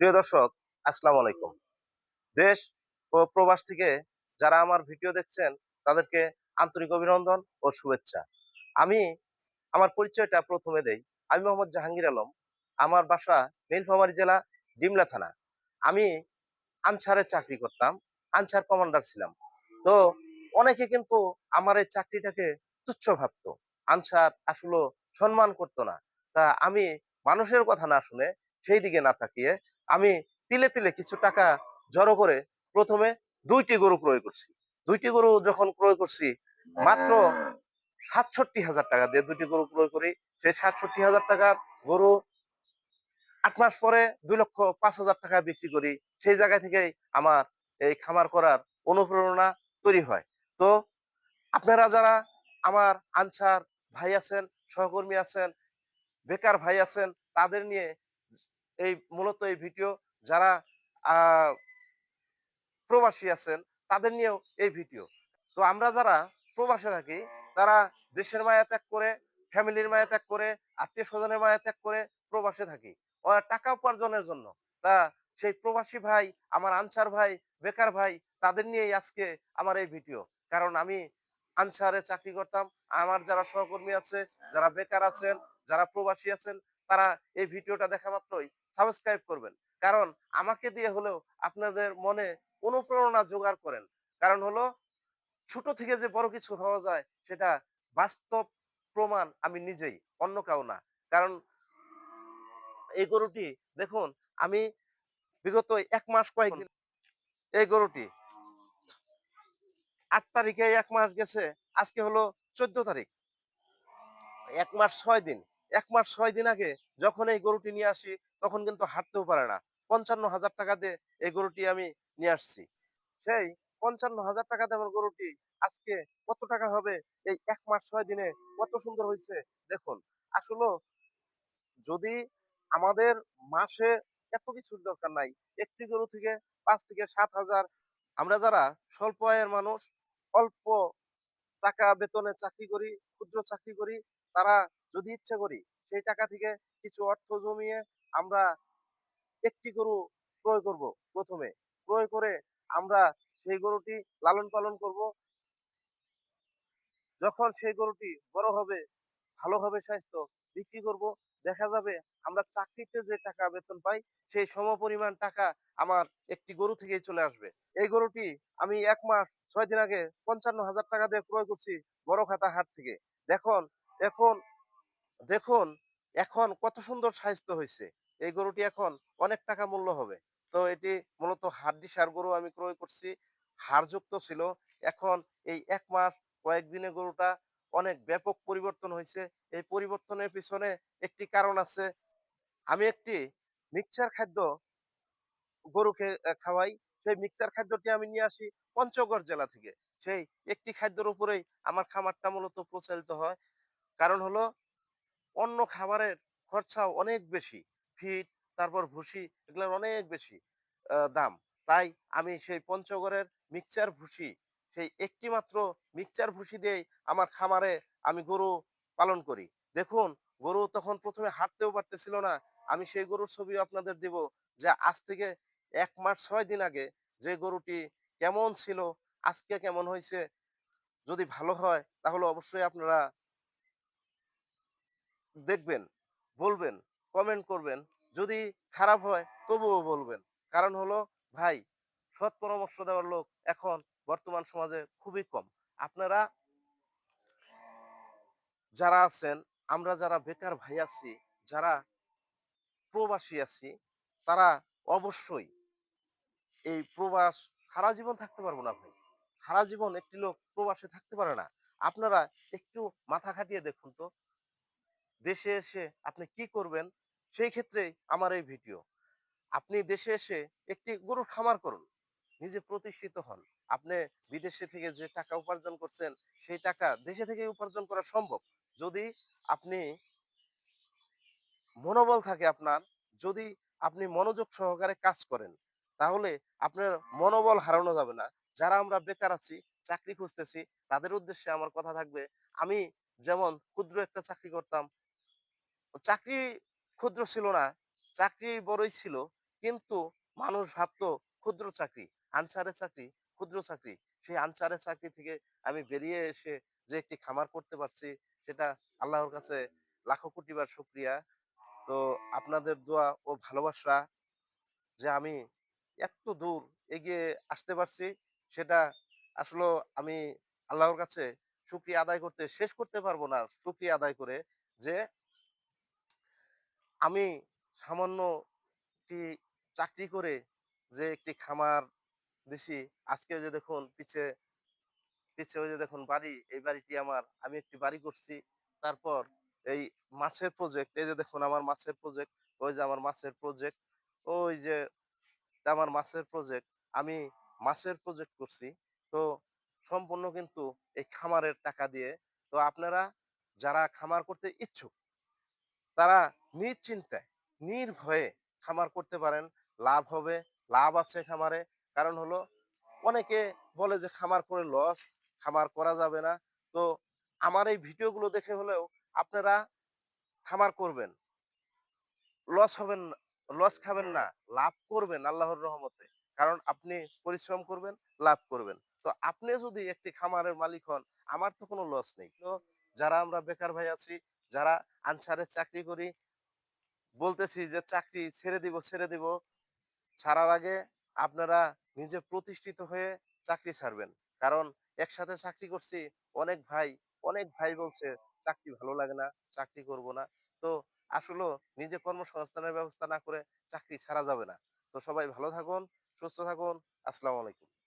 প্রিয় দর্শক, আসসালামু আলাইকুম। দেশ ও প্রবাস থেকে যারা আমার ভিডিও দেখছেন, তাদেরকে আন্তরিক অভিনন্দন ও শুভেচ্ছা। আমি আমার পরিচয়টা প্রথমে দেই। আমি মোহাম্মদ জাহাঙ্গীর আলম। আমার বাসা নীলফামারী জেলা, ডিমলা থানা। আমি আনসারে চাকরি করতাম, আনসার কমান্ডার ছিলাম। তো অনেকে কিন্তু আমার এই চাকরিটাকে তুচ্ছ ভাবতো। আনসার আসলে সম্মান করতো না। তা আমি মানুষের কথা না শুনে সেই দিকে না তাকিয়ে আমি তিলে তিলে কিছু টাকা জড়ো করে প্রথমে দুইটি গরু ক্রয় করছি। দুইটি গরু যখন ক্রয় করছি, মাত্র সাতষট্টি হাজার টাকা দিয়ে দুইটি গরু ক্রয় করি। সেই সাতষট্টি হাজার টাকার গরু আট মাস পরে দুই লক্ষ পাঁচ হাজার টাকা বিক্রি করি। সেই জায়গা থেকেই আমার এই খামার করার অনুপ্রেরণা তৈরি হয়। তো আপনারা যারা আমার আনসার ভাই আছেন, সহকর্মী আছেন, বেকার ভাই আছেন, তাদের নিয়ে এই মূলত এই ভিডিও যারা প্রবাসী আছেন, তাদের নিয়েও এই ভিডিও। তো আমরা যারা প্রবাসে থাকি, তারা দেশের মায়া ত্যাগ করে, ফ্যামিলির মায়া ত্যাগ করে আত্মীয় স্বজনের মায়া ত্যাগ করে প্রবাসে থাকি। ওরা টাকা উপার্জনের জন্য। তা সেই প্রবাসী ভাই, আমার আনসার ভাই, বেকার ভাই, তাদের নিয়েই আজকে আমার এই ভিডিও। কারণ আমি আনসারে চাকরি করতাম, আমার যারা সহকর্মী আছে, যারা বেকার আছেন, যারা প্রবাসী আছেন, তারা এই ভিডিওটা দেখা মাত্রই সাবস্ক্রাইব করবেন। কারণ আমাকে দিয়ে হলেও আপনাদের মনে অনুপ্রেরণা জোগাড় করেন। কারণ হলো ছোট থেকে যে বড় কিছু হওয়া যায় সেটা বাস্তব প্রমাণ আমি নিজেই অন্য কাউ না। কারণ এই গরুটি দেখুন আমি বিগত এক মাস কয়েকদিন এই গরুটি আট তারিখে এক মাস গেছে আজকে হলো চোদ্দ তারিখ। এক মাস ছয় দিন এক মাস ছয় দিন আগে যখন এই গরুটি নিয়ে আসি তখন কিন্তু হাঁটতেও পারে না। পঞ্চান্ন হাজার টাকা দিয়ে এই গরুটি আমি নিয়ে আসছি। সেই পঞ্চান্ন হাজার টাকা দামের গরুটি আজকে কত টাকা হবে? এই এক মাস ছয় দিনে কত সুন্দর হয়েছে? দেখুন, আসলে যদি আমাদের মাসে এত কিছুর দরকার নাই, একটি গরু থেকে পাঁচ থেকে সাত হাজার, আমরা যারা স্বল্প আয়ের মানুষ, অল্প টাকা বেতনে চাকরি করি, ক্ষুদ্র চাকরি করি, তারা যদি ইচ্ছে করি সেই টাকা থেকে কিছু অর্থ জমিয়ে আমরা একটি গরু ক্রয় করব প্রথমে। ক্রয় করে আমরা সেই গরুটি লালন পালন করব। যখন সেই গরুটি বড় হবে, ভালো হবে স্বাস্থ্য, বিক্রি করব, দেখা যাবে আমরা চাকরিতে যে টাকা বেতন পাই, সেই সমপরিমাণ টাকা আমার একটি গরু থেকেই চলে আসবে। এই গরুটি আমি এক মাস, ছয় দিন আগে পঞ্চান্ন হাজার টাকা দিয়ে ক্রয় করছি বড় খাতা হাট থেকে। দেখুন এখন দেখুন এখন কত সুন্দর স্বাস্থ্য হয়েছে এই গরুটি এখন অনেক টাকা মূল্য হবে। তো এটি মূলত হাড্ডি সার গরু আমি ক্রয় করছি। হাড়যুক্ত ছিল। এখন এই এক মাস কয়েকদিনে গরুটা অনেক ব্যাপক পরিবর্তন হয়েছে এই পরিবর্তনের পিছনে একটি কারণ আছে। আমি একটি মিক্সচার খাদ্য গরুকে খাওয়াই। সেই মিক্সার খাদ্যটি আমি নিয়ে আসি পঞ্চগড় জেলা থেকে। সেই একটি খাদ্যের উপরেই আমার খামারটা মূলত প্রচালিত হয়। কারণ হলো অন্য খাবারের খরচাও অনেক বেশি। ফিড তারপর ভুসি এগুলোর অনেক বেশি দাম। তাই আমি সেই পঞ্চগড়ের মিক্সচার ভুসি, সেই একটি মাত্র মিক্সচার ভুসি দিয়েই আমার খামারে আমি গরু পালন করি। দেখুন, গরু তখন প্রথমে হাঁটতেও পারতেছিল না। আমি সেই গরুর ছবি আপনাদের দিব যে আজ থেকে এক মাস, ছয় দিন আগে যে গরুটি কেমন ছিল, আজকে কেমন হয়েছে, যদি ভালো হয় তাহলে অবশ্যই আপনারা দেখবেন, বলবেন কমেন্ট করবেন। যদি খারাপ হয়, তবুও বলবেন। কারণ হলো, ভাই, সৎ পরামর্শ দেওয়ার লোক এখন বর্তমান সমাজে খুবই কম। আপনারা যারা আছেন, আমরা যারা বেকার ভাই আছি, যারা প্রবাসী আছি, তারা অবশ্যই এই প্রবাস সারা জীবন থাকতে পারব না ভাই। সারা জীবন একটি লোক প্রবাসে থাকতে পারে না। আপনারা একটু মাথা খাটিয়ে দেখুন তো দেশে এসে আপনি কি করবেন, সেই ক্ষেত্রে আমার এই ভিডিও। আপনি দেশে এসে একটি গরুর খামার করুন, নিজে প্রতিষ্ঠিত হন। আপনি বিদেশে থেকে যে টাকা উপার্জন করছেন, সেই টাকা দেশে থেকে উপার্জন করা সম্ভব। যদি আপনি মনোবল থাকে আপনার, যদি আপনি মনোযোগ সহকারে কাজ করেন, তাহলে আপনার মনোবল হারানো যাবে না। যারা আমরা বেকার আছি, চাকরি খুঁজতেছি, তাদের উদ্দেশ্যে আমার কথা থাকবে, আমি যেমন ক্ষুদ্র একটা চাকরি করতাম চাকরি ক্ষুদ্র ছিল না, চাকরি বড়ই ছিল, কিন্তু মানুষ ভাবতো ক্ষুদ্র চাকরি, আনসারের চাকরি, ক্ষুদ্র চাকরি। সেই আনসারের চাকরি থেকে আমি বেরিয়ে এসে যে একটি খামার করতে পারছি, সেটা আল্লাহর কাছে লাখো কোটিবার শুক্রিয়া। তো আপনাদের দোয়া ও ভালোবাসা যে আমি এত দূর এগিয়ে আসতে পারছি, সেটা আসলে আমি আল্লাহর কাছে শুক্রিয়া আদায় করতে, শেষ করতে পারব না শুক্রিয়া আদায় করে যে আমি সামান্য একটি চাকরি করে যে একটি খামার দিছি, আজকে যে দেখুন পিছে পিছে ওই যে দেখুন বাড়ি, এই বাড়িটি আমার, আমি একটি বাড়ি করছি। তারপর এই মাছের প্রজেক্ট এই যে দেখুন আমার মাছের প্রজেক্ট ওই যে আমার মাছের প্রজেক্ট ওই যে আমার মাছের প্রজেক্ট আমি মাছের প্রজেক্ট করছি। তো সম্পূর্ণ কিন্তু এই খামারের টাকা দিয়ে। তো আপনারা যারা খামার করতে ইচ্ছুক তারা নিশ্চিন্তায় নির্ভয়ে খামার করতে পারেন। লাভ হবে, লাভ আছে খামারে। কারণ হলো, অনেকে বলে যে খামার করে লস খামার করা যাবে না। তো আমার এই ভিডিওগুলো দেখে হলেও আপনারা খামার করবেন। লস হবেন লস খাবেন না, লাভ করবেন আল্লাহর রহমতে। কারণ আপনি পরিশ্রম করবেন, লাভ করবেন। তো আপনি যদি একটি খামারের মালিক হন, আমার তো কোনো লস নেই। তো যারা আমরা বেকার ভাই আছি যারা আনসারের চাকরি করি, বলতেছি যে চাকরি ছেড়ে দিব ছেড়ে দিব। ছাড়ার আগে আপনারা নিজে প্রতিষ্ঠিত হয়ে চাকরি ছাড়বেন। কারণ একসাথে চাকরি করছি, অনেক ভাই অনেক ভাই বলছে, চাকরি ভালো লাগে না, চাকরি করব না। তো আসলে নিজে কর্মসংস্থানের ব্যবস্থা না করে চাকরি ছাড়া যাবে না। তো সবাই ভালো থাকুন, সুস্থ থাকুন, আসসালামু আলাইকুম।